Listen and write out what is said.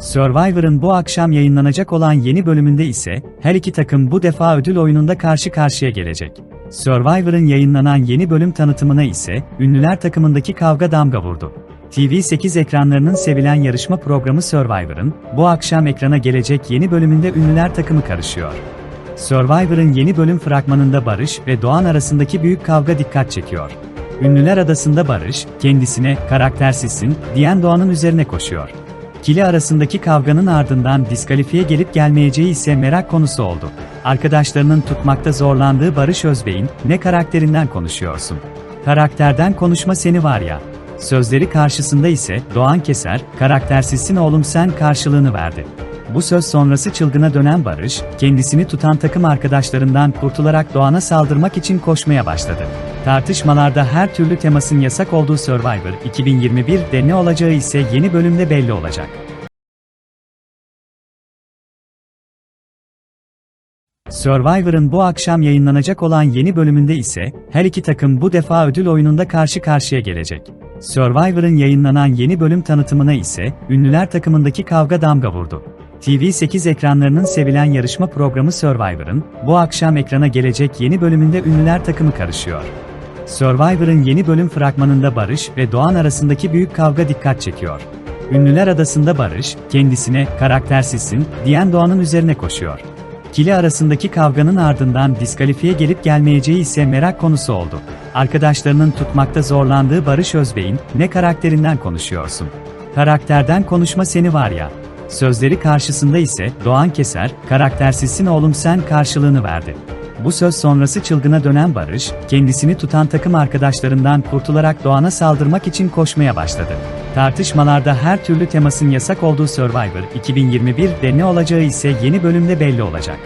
Survivor'ın bu akşam yayınlanacak olan yeni bölümünde ise her iki takım bu defa ödül oyununda karşı karşıya gelecek. Survivor'ın yayınlanan yeni bölüm tanıtımına ise ünlüler takımındaki kavga damga vurdu. TV8 ekranlarının sevilen yarışma programı Survivor'ın bu akşam ekrana gelecek yeni bölümünde ünlüler takımı karışıyor. Survivor'ın yeni bölüm fragmanında Barış ve Doğan arasındaki büyük kavga dikkat çekiyor. Ünlüler adasında Barış, kendisine karaktersizsin diyen Doğan'ın üzerine koşuyor. İkili arasındaki kavganın ardından diskalifiye gelip gelmeyeceği ise merak konusu oldu. Arkadaşlarının tutmakta zorlandığı Barış Özbey'in ne karakterinden konuşuyorsun? Karakterden konuşma seni var ya. Sözleri karşısında ise Doğan Keser, karaktersizsin oğlum sen karşılığını verdi. Bu söz sonrası çılgına dönen Barış, kendisini tutan takım arkadaşlarından kurtularak Doğan'a saldırmak için koşmaya başladı. Tartışmalarda her türlü temasın yasak olduğu Survivor 2021'de ne olacağı ise yeni bölümde belli olacak. Survivor'ın bu akşam yayınlanacak olan yeni bölümünde ise her iki takım bu defa ödül oyununda karşı karşıya gelecek. Survivor'ın yayınlanan yeni bölüm tanıtımına ise ünlüler takımındaki kavga damga vurdu. TV8 ekranlarının sevilen yarışma programı Survivor'ın bu akşam ekrana gelecek yeni bölümünde ünlüler takımı karışıyor. Survivor'ın yeni bölüm fragmanında Barış ve Doğan arasındaki büyük kavga dikkat çekiyor. Ünlüler adasında Barış, kendisine karaktersizsin diyen Doğan'ın üzerine koşuyor. İkili arasındaki kavganın ardından diskalifiye gelip gelmeyeceği ise merak konusu oldu. Arkadaşlarının tutmakta zorlandığı Barış Özbey'in ne karakterinden konuşuyorsun? Karakterden konuşma seni var ya. Sözleri karşısında ise Doğan Keser, karaktersizsin oğlum sen karşılığını verdi. Bu söz sonrası çılgına dönen Barış, kendisini tutan takım arkadaşlarından kurtularak Doğan'a saldırmak için koşmaya başladı. Tartışmalarda her türlü temasın yasak olduğu Survivor 2021'de ne olacağı ise yeni bölümde belli olacak.